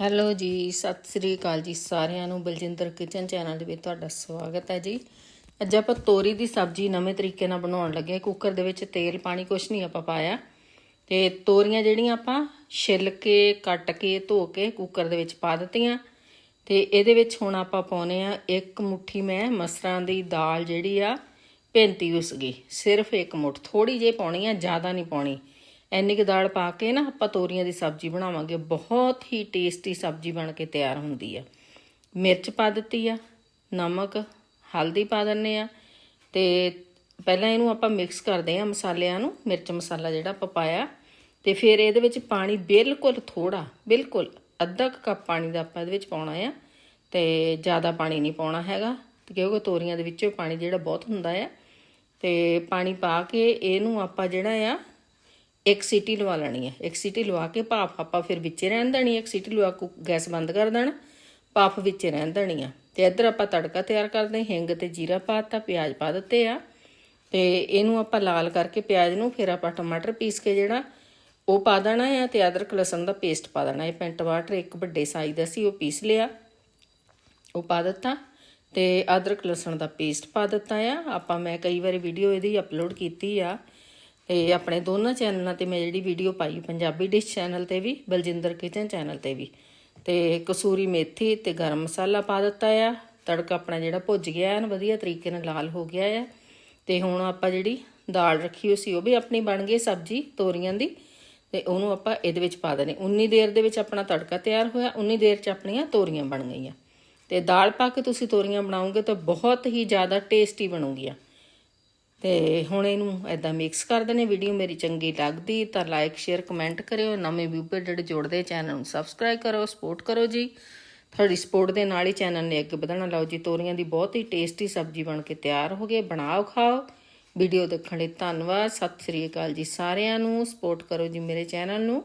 Hello ਜੀ, ਸਤਿ ਸ੍ਰੀ ਅਕਾਲ ਜੀ ਸਾਰਿਆਂ ਨੂੰ। ਬਲਜਿੰਦਰ ਕਿਚਨ ਚੈਨਲ ਦੇ ਵਿੱਚ ਤੁਹਾਡਾ ਸਵਾਗਤ ਹੈ ਜੀ। ਅੱਜ ਆਪਾਂ ਤੋਰੀ ਦੀ ਸਬਜ਼ੀ ਨਵੇਂ ਤਰੀਕੇ ਨਾਲ ਬਣਾਉਣ ਲੱਗੇ ਕੁੱਕਰ ਦੇ ਵਿੱਚ ਤੇਲ, ਪਾਣੀ ਕੁਛ ਨਹੀਂ ਆਪਾਂ ਪਾਇਆ। ਤੇ ਤੋਰੀਆਂ ਜਿਹੜੀਆਂ ਆਪਾਂ ਛਿੱਲ ਕੇ, ਕੱਟ ਕੇ, ਧੋ ਕੇ ਕੁੱਕਰ ਦੇ ਵਿੱਚ ਪਾ ਦਿੱਤੀਆਂ। ਤੇ ਇਹਦੇ ਵਿੱਚ ਹੁਣ ਆਪਾਂ ਪਾਉਨੇ ਆ ਇੱਕ ਮੁਠੀ ਮੈਂ ਮਸਰਾਂ ਦੀ ਦਾਲ ਜਿਹੜੀ ਆ, ਭਿੰਤੀ ਉਸ ਗਈ। ਸਿਰਫ ਇੱਕ ਮੁੱਠ। ਥੋੜੀ ਜਿਹੀ ਪਾਉਣੀ ਆ, ਜ਼ਿਆਦਾ ਨਹੀਂ ਪਾਉਣੀ। ਐਨੀ ਕੁ ਦਾਲ ਪਾ ਕੇ ਨਾ ਆਪਾਂ ਤੋਰੀਆਂ ਦੀ ਸਬਜ਼ੀ ਬਣਾਵਾਂਗੇ। ਬਹੁਤ ਹੀ ਟੇਸਟੀ ਸਬਜ਼ੀ ਬਣ ਕੇ ਤਿਆਰ ਹੁੰਦੀ ਆ। ਮਿਰਚ ਪਾ ਦਿੱਤੀ ਆ, ਨਮਕ, ਹਲਦੀ ਪਾ ਦਿੰਨੇ ਆ ਤੇ ਪਹਿਲਾਂ ਇਹਨੂੰ ਆਪਾਂ ਮਿਕਸ ਕਰਦੇ ਆ ਮਸਾਲਿਆਂ ਨੂੰ, ਮਿਰਚ ਮਸਾਲਾ ਜਿਹੜਾ ਆਪਾਂ ਪਾਇਆ ਤੇ ਫਿਰ ਇਹਦੇ ਵਿੱਚ ਪਾਣੀ ਬਿਲਕੁਲ ਥੋੜਾ ਬਿਲਕੁਲ ਅੱਧਾ ਕੁ ਕੱਪ ਪਾਣੀ ਦਾ ਆਪਾਂ ਇਹਦੇ ਵਿੱਚ ਪਾਉਣਾ ਆ ਤੇ ਜ਼ਿਆਦਾ ਪਾਣੀ ਨਹੀਂ ਪਾਉਣਾ ਹੈਗਾ ਕਿਉਂਕਿ ਤੋਰੀਆਂ ਦੇ ਵਿੱਚੋਂ ਪਾਣੀ ਜਿਹੜਾ ਬਹੁਤ ਹੁੰਦਾ ਆ ਤੇ ਪਾਣੀ ਪਾ ਕੇ ਇਹਨੂੰ ਆਪਾਂ ਜਿਹੜਾ ਆ ਇੱਕ ਸੀਟੀ ਲਵਾ ਲੈਣੀ ਹੈ। ਇੱਕ ਸੀਟੀ ਲਵਾ ਕੇ ਭਾਫ ਆਪਾਂ ਫਿਰ ਵਿੱਚੇ ਰਹਿਣ ਦੇਣੀ ਇੱਕ ਸੀਟੀ ਲਵਾ ਕੇ ਗੈਸ ਬੰਦ ਕਰ ਦੇਣਾ, ਭਾਫ ਵਿੱਚੇ ਰਹਿਣ ਦੇਣੀ ਆ ਤੇ ਇੱਧਰ ਆਪਾਂ ਤੜਕਾ ਤਿਆਰ ਕਰਦੇ ਹਿੰਗ ਤੇ ਜੀਰਾ ਪਾਤਾ ਪਿਆਜ਼ ਪਾ ਦਿੱਤੇ ਆ। ਤੇ ਇਹਨੂੰ ਆਪਾਂ ਲਾਲ ਕਰਕੇ ਪਿਆਜ਼ ਨੂੰ ਫਿਰ ਆਪਾਂ ਟਮਾਟਰ ਪੀਸ ਕੇ ਜਿਹੜਾ ਉਹ ਪਾ ਦੇਣਾ ਆ ਤੇ ਅਦਰਕ ਲਸਣ ਦਾ ਪੇਸਟ ਪਾ ਦੇਣਾ ਇਹ ਪੈਂ ਟਮਾਟਰ ਇੱਕ ਵੱਡੇ ਸਾਈਜ਼ ਦਾ ਸੀ, ਉਹ ਪੀਸ ਲਿਆ। ਉਹ ਪਾ ਦਿੱਤਾ ਤੇ ਅਦਰਕ ਲਸਣ ਦਾ ਪੇਸਟ ਪਾ ਦਿੱਤਾ ਆ। ਆਪਾਂ ਮੈਂ ਕਈ ਵਾਰੀ ਵੀਡੀਓ ਇਹਦੀ ਅਪਲੋਡ ਕੀਤੀ ਆ ਤੇ ਆਪਣੇ ਦੋਨਾਂ ਚੈਨਲਾਂ ਤੇ ਮੈਂ ਜਿਹੜੀ ਵੀਡੀਓ ਪਾਈ, ਪੰਜਾਬੀ ਡਿਸ਼ ਚੈਨਲ ਤੇ ਵੀ, ਬਲਜਿੰਦਰ ਕਿਚਨ ਚੈਨਲ ਤੇ ਵੀ। ਤੇ ਕਸੂਰੀ ਮੇਥੀ ਤੇ ਗਰਮ ਮਸਾਲਾ ਪਾ ਦਿੱਤਾ ਆ। ਤੜਕਾ ਆਪਣਾ ਜਿਹੜਾ ਭੁੱਜ ਗਿਆ ਐਨ, ਵਧੀਆ ਤਰੀਕੇ ਨਾਲ ਲਾਲ ਹੋ ਗਿਆ ਆ। ਤੇ ਹੁਣ ਆਪਾਂ ਜਿਹੜੀ ਦਾਲ ਰੱਖੀ ਹੋਈ ਸੀ, ਉਹ ਵੀ ਆਪਣੀ ਬਣ ਗਈ ਸਬਜ਼ੀ ਤੋਰੀਆਂ ਦੀ। ਤੇ ਉਹਨੂੰ ਆਪਾਂ ਇਹਦੇ ਵਿੱਚ ਪਾ ਦੇਣੀ। ਉਨੀ ਦੇਰ ਦੇ ਵਿੱਚ ਆਪਣਾ ਤੜਕਾ ਤਿਆਰ ਹੋਇਆ, ਉਨੀ ਦੇਰ 'ਚ ਆਪਣੀਆਂ ਤੋਰੀਆਂ ਬਣ ਗਈਆਂ। ਤੇ ਦਾਲ ਪਾ ਕੇ ਤੁਸੀਂ ਤੋਰੀਆਂ ਬਣਾਓਗੇ ਤਾਂ ਬਹੁਤ ਹੀ ਜ਼ਿਆਦਾ ਟੇਸਟੀ ਬਣੂਗੀਆਂ। ਤੇ ਹੁਣ ਇਹਨੂੰ ਐਦਾਂ ਮਿਕਸ ਕਰ ਦੇਣੇ ਵੀਡੀਓ ਮੇਰੀ ਚੰਗੀ ਲੱਗਦੀ ਤਾਂ ਲਾਈਕ ਸ਼ੇਅਰ ਕਮੈਂਟ ਕਰਿਓ। ਨਵੇਂ ਵਿਊਪਰ ਜਿਹੜੇ ਜੁੜਦੇ ਚੈਨਲ ਨੂੰ ਸਬਸਕ੍ਰਾਈਬ ਕਰੋ ਸਪੋਰਟ ਕਰੋ ਜੀ। ਤੁਹਾਡੀ ਸਪੋਰਟ ਦੇ ਨਾਲ ਹੀ ਚੈਨਲ ਨੇ ਅੱਗੇ ਵਧਣਾ। ਲਓ ਜੀ, ਤੋਰੀਆਂ ਦੀ ਬਹੁਤ ਹੀ ਟੇਸਟੀ ਸਬਜ਼ੀ ਬਣ ਕੇ ਤਿਆਰ ਹੋ ਗਈ ਬਣਾਓ, ਖਾਓ। ਵੀਡੀਓ ਦੇਖਣ ਲਈ ਧੰਨਵਾਦ। ਸਤਿ ਸ੍ਰੀ ਅਕਾਲ ਜੀ ਸਾਰਿਆਂ ਨੂੰ। ਸਪੋਰਟ ਕਰੋ ਜੀ ਮੇਰੇ ਚੈਨਲ ਨੂੰ।